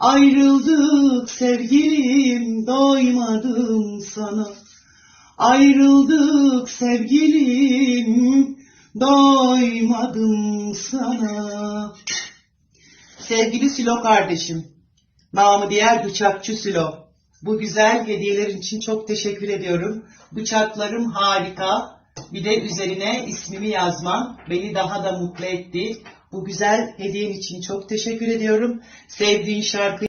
ayrıldık sevgilim doymadım sana. Ayrıldık sevgilim doymadım sana. Sevgili Silo kardeşim, namı diğer bıçakçı Silo. Bu güzel hediyelerin için çok teşekkür ediyorum. Bıçaklarım harika. Bir de üzerine ismimi yazman beni daha da mutlu etti. Bu güzel hediyen için çok teşekkür ediyorum. Sevdiğin şarkı